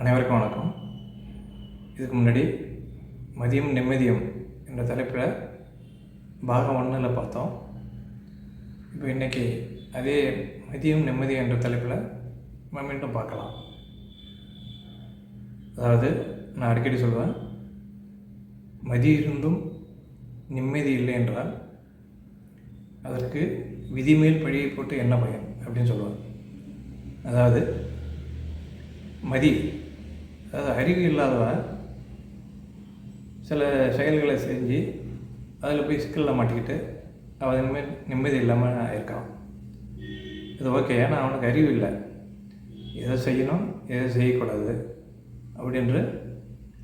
அனைவருக்கும் வணக்கம். இதுக்கு முன்னாடி மதியம் நிம்மதியம் என்ற தலைப்பில் பாகம் ஒன்றில் பார்த்தோம். இப்போ இன்றைக்கி அதே மதியம் நிம்மதி என்ற தலைப்பில் நம்ம மீண்டும் பார்க்கலாம். அதாவது நான் அடிக்கடி சொல்வேன் மதி இருந்தும் நிம்மதி இல்லை என்றால் அதற்கு விதிமேல் பழியை போட்டு என்ன பயன் அப்படின்னு சொல்லுவாங்க. அதாவது மதி அதாவது அறிவு இல்லாதவன் சில செயல்களை செஞ்சு அதில் போய் சிக்கலில் மாட்டிக்கிட்டு அவன் இனிமேல் நிம்மதி இல்லாமல் இருக்கான். இது ஓகே ஏன்னா அவனுக்கு அறிவு இல்லை. எதை செய்யணும் எதை செய்யக்கூடாது அப்படின்று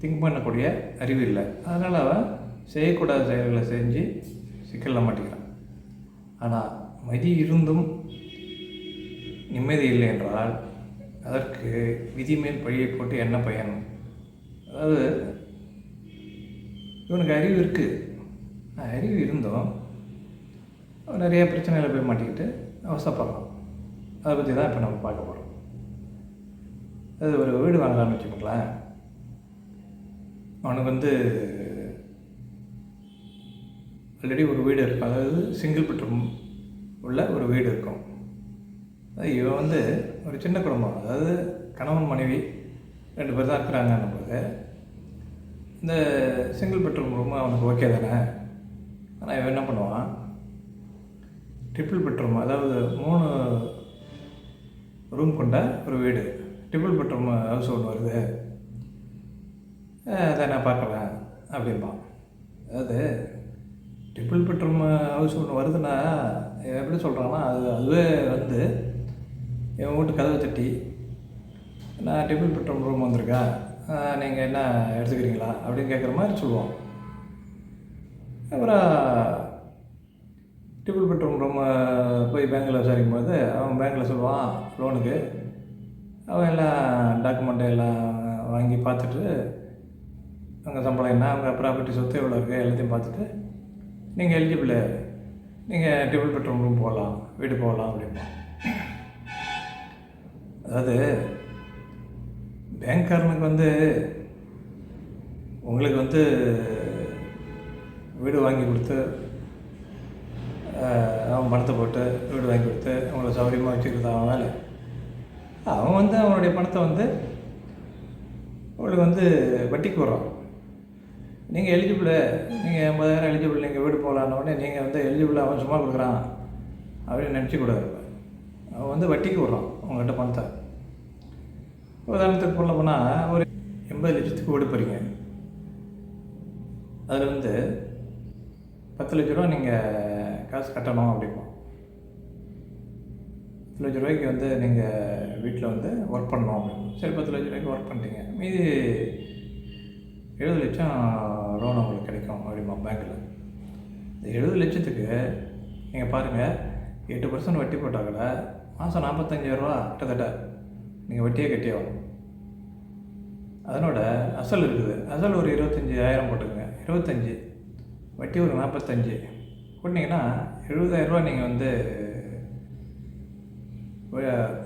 திங்க் பண்ணக்கூடிய அறிவு இல்லை. அதனால் அவன் செய்யக்கூடாத செயல்களை செஞ்சு சிக்கலில் மாட்டிக்கிறான். ஆனால் மதி இருந்தும் நிம்மதி இல்லை என்றால் அதற்கு விதிமேல் பழியை போட்டு என்ன பயன்? அதாவது இவனுக்கு அறிவு இருக்குது அறிவு இருந்தும். அவன் நிறைய பிரச்சனையில் போய் மாட்டிக்கிட்டு அவசரப்படுறான் அதை பற்றி தான் இப்போ நம்ம பார்க்க போகிறோம் அது ஒரு வீடு வாங்கலாம்னு வச்சுக்கோங்களேன். அவனுக்கு வந்து ஆல்ரெடி ஒரு வீடு இருக்கும். அதாவது சிங்கிள் பெட்ரூம் உள்ள ஒரு வீடு இருக்கும். இவன் வந்து ஒரு சின்ன குடும்பம். அதாவது கணவன் மனைவி ரெண்டு பேர் தான் இருக்கிறாங்க போது இந்த சிங்கிள் பெட்ரூம் ரூம் அவனுக்கு ஓகே தானே? ஆனால் இவன் என்ன பண்ணுவான்? ட்ரிபிள் பெட்ரூம் அதாவது மூணு ரூம் கொண்ட ஒரு வீடு. ட்ரிபிள் பெட்ரூம் ஹவுஸ் ஒன்று வருது. அதை நான் பார்க்கலாம் அப்படிம்பான். அதாவது ட்ரிபிள் பெட்ரூம் ஹவுஸ் ஒன்று வருதுன்னா எப்படி சொல்கிறாங்கன்னா அது அதுவே வந்து இவன் வீட்டு கதவை தட்டி நான் ட்ரிபிள் பெட்ரூம் ரூம் வந்திருக்கா? நீங்கள் என்ன எடுத்துக்கிறீங்களா? அப்படின்னு கேட்குற மாதிரி சொல்லுவோம். அப்புறம் டிபிள் பெட்ரூம் ரூம் போய் பேங்க்கில் விசாரிக்கும் போது அவன் பேங்க்கில் சொல்லுவான் லோனுக்கு. அவன் எல்லாம் டாக்குமெண்ட்டு எல்லாம் வாங்கி பார்த்துட்டு அவங்க சம்பளம் என்ன அவங்க ப்ராப்பர்ட்டி சொத்து எவ்வளோ இருக்குது எல்லாத்தையும் பார்த்துட்டு நீங்கள் எலிஜிபிள் நீங்கள் டிபிள் பெட்ரூம் ரூம் போகலாம் வீடு போகலாம் அப்படின்னா அதாவது பேங்க்காரனுக்கு வந்து உங்களுக்கு வந்து வீடு வாங்கி கொடுத்து அவன் பணத்தை போட்டு வீடு வாங்கி கொடுத்து அவங்கள சௌகரியமாக வச்சுக்கிறது அவன் வேலை. அவன் வந்து அவனுடைய பணத்தை வந்து உங்களுக்கு வந்து வட்டிக்கு வர்றான் நீங்கள் எலிஜிபிள் நீங்கள் எண்பதாயிரம் எலிஜிபிள் நீங்கள் வீடு போகலான்ன உடனே நீங்கள் வந்து எலிஜிபிள் அவன் சும்மா கொடுக்குறான் அப்படின்னு நினச்சிக்கூடாது. அவன் வந்து வட்டிக்கு விட்றான் உங்கள்கிட்ட பணத்தை. உதாரணத்துக்கு சொல்ல போனால் ஒரு எண்பது லட்சத்துக்கு ஓடி போகிறீங்க அதில் வந்து பத்து லட்ச ரூபா நீங்கள் காசு கட்டணும் அப்படிப்போம். பத்து லட்ச ரூபாய்க்கு வந்து நீங்கள் வீட்டில் வந்து ஒர்க் பண்ணணும் அப்படின்னு சரி பத்து லட்ச ரூபாய்க்கு ஒர்க் பண்ணிட்டீங்க. மீதி எழுபது லட்சம் லோன் உங்களுக்கு கிடைக்கும் அப்படிமா பேங்க்கில் இந்த எழுபது லட்சத்துக்கு நீங்கள் பாருங்கள் எட்டு பர்சன்ட் வட்டி போட்டால் கூட மாதம் நாற்பத்தஞ்சாயிரரூவா கிட்டத்தட்ட நீங்கள் வட்டியே கட்டியாகும் அதனோட அசல் இருக்குது. அசல் ஒரு இருபத்தஞ்சி ஆயிரம் போட்டுக்கோங்க. இருபத்தஞ்சி. வட்டி ஒரு நாற்பத்தஞ்சு போட்டிங்கன்னா எழுபதாயிரரூவா நீங்கள் வந்து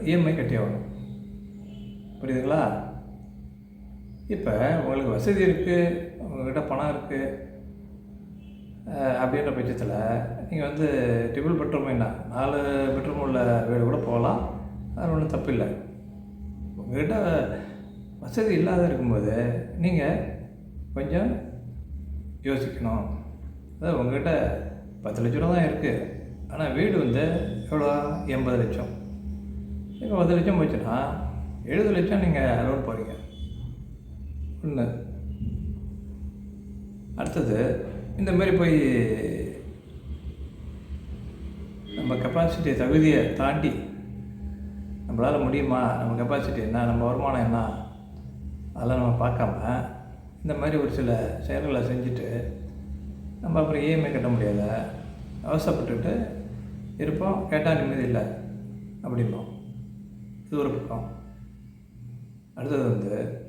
இஎம்ஐ கட்டியாகணும் புரியுதுங்களா? இப்போ உங்களுக்கு வசதி இருக்குது உங்கள்கிட்ட பணம் இருக்குது அப்படின்ற பட்சத்தில் நீங்கள் வந்து ட்ரிபிள் பெட்ரூம் என்ன? நாலு பெட்ரூம் உள்ள வீடு கூட போகலாம். அது ஒன்றும் தப்பு இல்லை. உங்கள்கிட்ட வசதி இல்லாத இருக்கும்போது நீங்கள் கொஞ்சம் யோசிக்கணும். அதாவது உங்கள்கிட்ட பத்து லட்ச ரூபா தான் இருக்குது ஆனால் வீடு வந்து எவ்வளோ எண்பது லட்சம். இப்போ பத்து லட்சம் போச்சுன்னா எழுபது லட்சம் நீங்கள் லோன் போகிறீங்க ஒன்று அடுத்தது இந்தமாரி போய் நம்ம கெப்பாசிட்டி தகுதியை தாண்டி நம்மளால் முடியுமா? நம்ம கெப்பாசிட்டி என்ன? நம்ம வருமானம் என்ன? அதெல்லாம் நம்ம பார்க்காம இந்த மாதிரி ஒரு சில செயல்களை செஞ்சுட்டு நம்ம அப்புறம் இஎம்ஐ கட்ட முடியாத அவசரப்பட்டுட்டு இருப்போம். கேட்டால் நிம்மதி இல்லை அப்படிம்போம். இது ஒரு பக்கம். அடுத்தது வந்து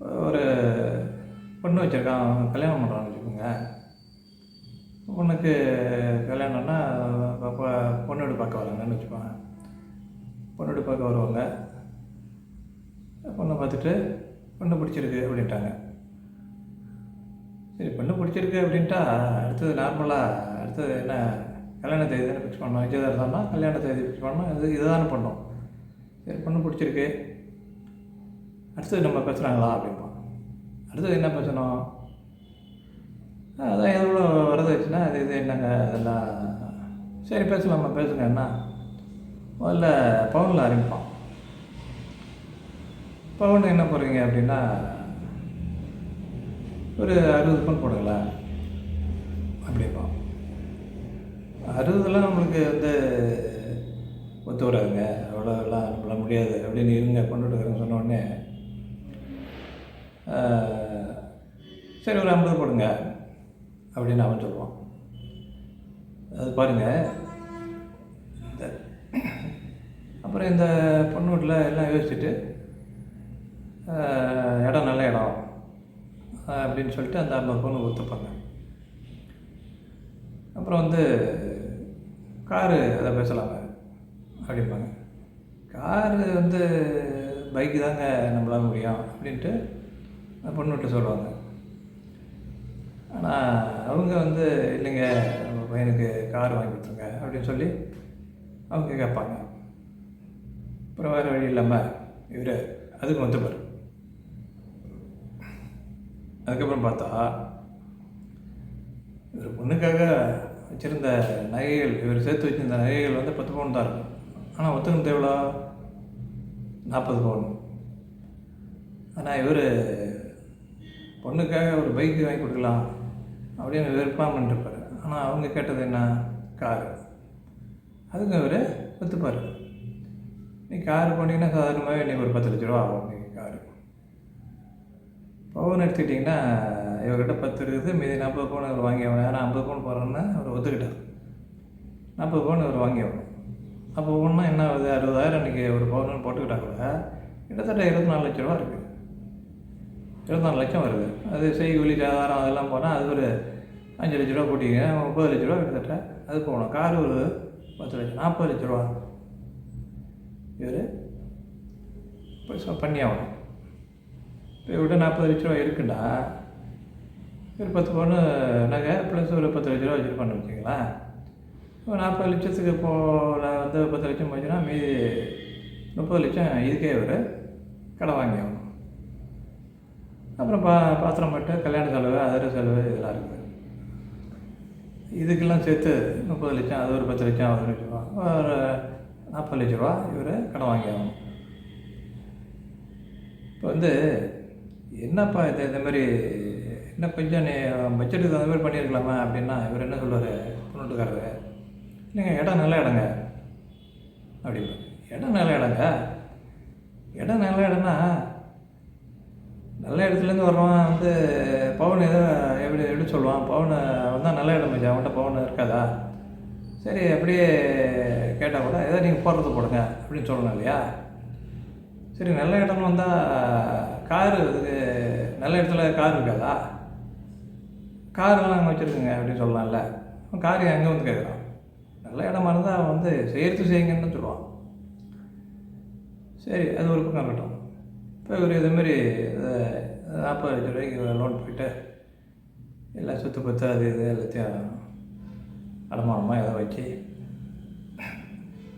ஒரு பொண்ணு வச்சுருக்கான். கல்யாணம் பண்ணுறான்னு வச்சுக்கோங்க. பொண்ணுக்கு கல்யாணம்னா இப்போ பொண்ணு பார்க்க வராங்கன்னு வச்சுக்கோங்க. பொண்ணு பார்க்க வருவாங்க. பொண்ணை பார்த்துட்டு பொண்ணு பிடிச்சிருக்கு அப்படின்ட்டாங்க. சரி பொண்ணு பிடிச்சிருக்கு அப்படின்ட்டா அடுத்தது நார்மலாக அடுத்தது என்ன கல்யாண தேதி தானே ஃபிக்ஸ் பண்ணோம் நிச்சயதார்த்தம்னா கல்யாண தேதி ஃபிக்ஸ் பண்ணோம் இது இதுதானே பண்ணோம் சரி பொண்ணு பிடிச்சிருக்கு. அடுத்தது நம்ம பேசுகிறாங்களா அப்படிம்பான். அடுத்தது என்ன பேசணும்? அதான் எவ்வளோ வரது வச்சுன்னா அது இது என்னங்க அதெல்லாம் சரி பேசலாமா பேசுங்க என்ன? முதல்ல பவுனில் ஆரம்பிப்பான் பவுன் என்ன போடுறீங்க அப்படின்னா ஒரு அறுபது பவுன் போடுங்களேன் அப்படிப்போம். அறுபதுலாம் நம்மளுக்கு வந்து ஒத்து வராதுங்க அவ்வளோலாம் அனுப்பலாம் முடியாது. அப்படின்னு இருங்க கொண்டு இருக்கிறேன்னு சொன்ன உடனே சரி ஒரு ஐம்பது போடுங்க. அப்படின்னு அவன் சொல்லுவான். அது பாருங்கள் இந்த அப்புறம் இந்த பொண்ணு வீட்டில் எல்லாம் யோசிச்சுட்டு இடம் நல்ல இடம். அப்படின்னு சொல்லிட்டு அந்த ஐம்பது பொண்ணு ஒத்துப்பாங்க. அப்புறம் வந்து காரு அதை பேசலாங்க அப்படிம்பாங்க. காரு வந்து பைக்கு தாங்க நம்மளால முடியும் அப்படின்ட்டு அந்த பொண்ணுகிட்ட சொல்லுவாங்க. ஆனால் அவங்க வந்து இல்லைங்க நம்ம பையனுக்கு கார் வாங்கி கொடுத்துருங்க அப்படின்னு சொல்லி அவங்க கேட்பாங்க. அப்புறம் வேறு வழி இல்லாமல் இவர் அதுக்கு வந்துப்பார் அதுக்கப்புறம் பார்த்தா இவர் பொண்ணுக்காக வச்சுருந்த நகைகள் இவர் சேர்த்து வச்சிருந்த நகைகள் வந்து பத்து பவுன் தான் இருக்கும். ஆனால் ஒத்துக்கும் எவ்வளோ நாற்பது பவுன். ஆனால் இவர் பொண்ணுக்காக ஒரு பைக்கு வாங்கி கொடுக்கலாம். அப்படியே இவர் பண்ணிருப்பார் ஆனால் அவங்க கேட்டது என்ன? காரு அதுக்கு அவர் ஒத்துப்பார் நீ கார் போனீங்கன்னா சாதாரணமாகவே இன்றைக்கி ஒரு பத்து லட்ச ரூபா ஆகும் நீங்கள் காரு பவுன் எடுத்துக்கிட்டிங்கன்னா இவர்கிட்ட பத்து இருக்குது. மீதி நாற்பது பவுன் அவர் வாங்கி ஆகணும் ஏன்னா ஐம்பது பவுன் போகிறோன்னா அவர் ஒத்துக்கிட்டார். நாற்பது பவுன் அவர் வாங்கி ஆகணும் அப்போ ஒன்றா என்ன ஆகுது? அறுபதாயிரம் இன்றைக்கி ஒரு பவுன் போட்டுக்கிட்டா கூட கிட்டத்தட்ட இருபத்தி நாலு லட்ச ரூபா இருக்குது இருபத்தாறு லட்சம் வருது. அது செய்கூலி சாதாரம் அதெல்லாம் போனால் அது ஒரு அஞ்சு லட்ச ரூபா போட்டிங்க முப்பது லட்ச ரூபா கிட்டத்தட்ட அது போகணும். கார் ஒரு பத்து லட்சம் நாற்பது லட்ச ரூபா. இவர் இப்போ பண்ணி ஆகணும். இப்போ இவர்கிட்ட நாற்பது லட்ச ரூபா இருக்குண்டா. ஒரு பத்து பவுன் நகை ப்ளஸ் ஒரு பத்து லட்ச ரூபா வச்சுருப்பான்னு வச்சுங்களேன் இப்போ நாற்பது லட்சத்துக்கு போல வந்து பத்து லட்சம் போச்சுன்னா மீதி முப்பது லட்சம் இதுக்கே ஒரு கடை வாங்கி அப்புறம் பா பாத்திரம் பட்டு கல்யாண செலவு அதர செலவு இதெல்லாம் இருக்குது. இதுக்கெல்லாம் சேர்த்து முப்பது லட்சம் அது ஒரு பத்து லட்சம் அது லட்ச ரூபா. ஒரு நாற்பது லட்ச ரூபா இவர் கடன் வாங்கி ஆகணும். இப்போ வந்து என்னப்பா இது இந்த மாதிரி என்ன கொஞ்சம் நீ பட்ஜெட்டுக்கு அந்த மாதிரி பண்ணியிருக்கலாமா அப்படின்னா இவர் என்ன சொல்லுவார் பொண்ணுட்டுக்காரரு இல்லைங்க இடம் நல்ல இடங்க. அப்படி இடம் நல்ல இடங்க? இடம் நல்ல இடம்னா நல்ல இடத்துலேருந்து வர்றவன் வந்து பவுன் ஏதோ எப்படி எப்படி சொல்லுவான்? பவுனை அவன் தான் நல்ல இடம் மச்சான் அவன்கிட்ட பவுன் இருக்காதா? சரி அப்படியே கேட்டால் கூட ஏதோ நீங்கள் போடுறது போடுங்க அப்படின்னு சொல்லணும் இல்லையா? சரி நல்ல இடம்னு வந்தால் காரு இதுக்கு நல்ல இடத்துல கார் இருக்காதா? காரெல்லாம் அங்கே வச்சுருக்குங்க அப்படின்னு சொல்லலாம்ல அவன் கார் அங்கே வந்து கேட்குறான். நல்ல இடமா இருந்தால் அவன் வந்து செய்கிறது செய்யுங்கன்னு சொல்லுவான். சரி அது ஒரு பக்கம் இருக்கட்டும். இப்போ இவர் இதேமாரி நாற்பது லட்ச ரூபாய்க்கு லோன் போயிட்டு எல்லாம் சொத்து பத்து அது இது எல்லாத்தையும் அடமானமாக ஏதோ வச்சு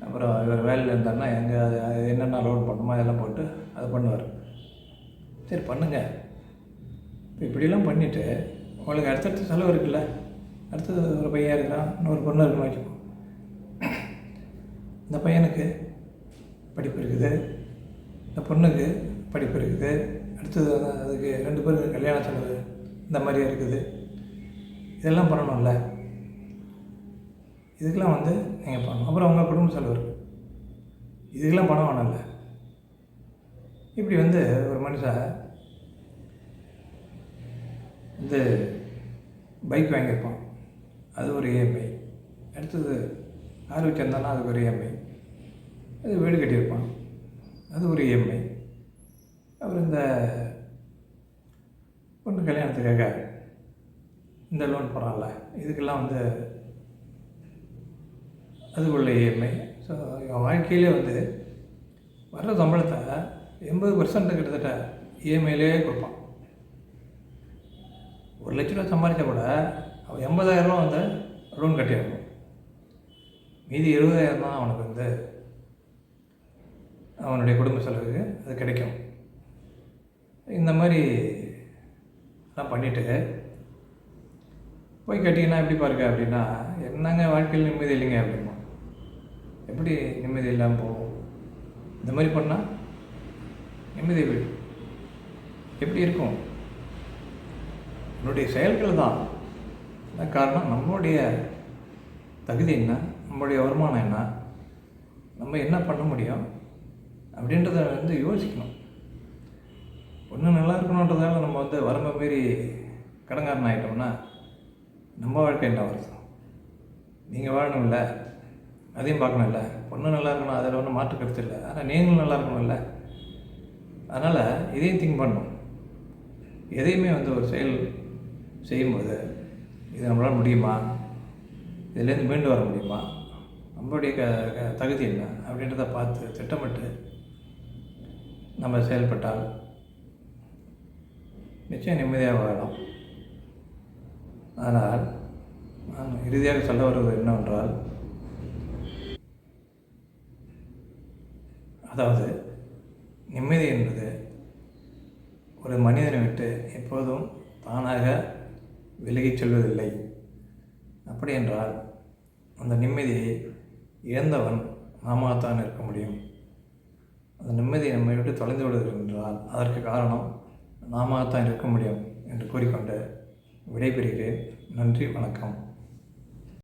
அப்புறம் இவர் வேலையில் இருந்தாருன்னா எங்கே அது என்னென்ன லோன் பண்ணுமோ அதெல்லாம் போட்டு அது பண்ணுவார். சரி பண்ணுங்க. இப்போ இப்படிலாம் பண்ணிவிட்டு உங்களுக்கு அடுத்தடுத்த செலவு இருக்குல்ல? அடுத்தது ஒரு பையன் இருக்கிறான் இன்னொரு பொண்ணு இருக்குன்னு வச்சுக்கோ. இந்த பையனுக்கு படிப்பு இருக்குது இந்த பொண்ணுக்கு படிப்பு இருக்குது அடுத்தது அதுக்கு ரெண்டு பேருக்கு கல்யாண செலவு இந்த மாதிரி இருக்குது. இதெல்லாம் பண்ணணும்ல. இதுக்கெல்லாம் வந்து நீங்கள் பண்ணணும். அப்புறம் உங்கள் குடும்ப செலவு இருக்குது இதுக்கெல்லாம் பணம் வேணும்ல. இப்படி வந்து ஒரு மனுஷன் இந்த பைக் வாங்கியிருப்பான். அது ஒரு இஎம்ஐ அடுத்தது கார் வச்சுருந்தானா அதுக்கு ஒரு இஎம்ஐ அது வீடு கட்டியிருப்பான். அது ஒரு இஎம்ஐ அப்புறம் இந்த பொண்ணு கல்யாணத்துக்காக இந்த லோன் போடுறான்ல. இதுக்கெல்லாம் வந்து அதுக்குள்ள இஎம்ஐ ஸோ என் வாழ்க்கையிலே வந்து வர்ற சம்பளத்தை எண்பது பர்சன்ட் கிட்டத்தட்ட இஎம்ஐலே கொடுப்பான். ஒரு லட்ச ரூபா சம்பாதிச்சா கூட அவன் எண்பதாயிரரூவா வந்து லோன் கட்டிடணும். மீதி இருபதாயிரம் தான் அவனுக்கு வந்து அவனுடைய குடும்ப செலவுக்கு அது கிடைக்கும். இந்த மாதிரி எல்லாம் பண்ணிவிட்டு போய் கேட்டிங்கன்னா எப்படி பாருங்க அப்படின்னா என்னங்க வாழ்க்கையில் நிம்மதி இல்லைங்க அப்படிமா. எப்படி நிம்மதி இல்லாமல் போகும்? இந்த மாதிரி பண்ணால் நிம்மதி எப்படி? எப்படி இருக்கும்? என்னுடைய செயல்கள் தான். அதான் காரணம்? நம்மளுடைய தகுதி என்ன? நம்மளுடைய வருமானம் என்ன? நம்ம என்ன பண்ண முடியும்? அப்படின்றத வந்து யோசிக்கணும். ஒன்று நல்லா இருக்கணுன்றதால நம்ம வந்து வரம்ப மீறி கடங்காரன் ஆகிட்டோம்னா நம்ம வாழ்க்கை என்ன வருஷம் நீங்கள் வாழணும்ல அதையும் பார்க்கணும்ல. பொண்ணு நல்லா இருக்கணும் அதில் ஒன்றும் மாற்று கருத்து இல்லை. ஆனால் நீங்களும் நல்லா இருக்கணும்ல. அதனால் இதையும் திங்க் பண்ணணும். எதையுமே வந்து ஒரு செயல் செய்யும்போது இது நம்மளால் முடியுமா? இதுலேருந்து மீண்டு வர முடியுமா? நம்மளுடைய க க- தகுதி என்ன? அப்படின்றத பார்த்து திட்டமிட்டு நம்ம செயல்பட்டால் நிச்சயம் நிம்மதியாக வாழலாம். ஆனால் நான் இறுதியாக சொல்ல வருவது என்னவென்றால் அதாவது நிம்மதி என்பது ஒரு மனிதனை விட்டு எப்போதும் தானாக விலகிச் செல்வதில்லை. அப்படி என்றால் அந்த நிம்மதியை இழந்தவன் நாமத்தான் இருக்க முடியும். அந்த நிம்மதி நம்மை விட்டு தொலைந்து விடுவது என்றால் அதற்கு காரணம் நாமாகத்தான் இருக்க முடியும் என்று கூறிக்கொண்டு விடைபெறுகிறேன். நன்றி வணக்கம்.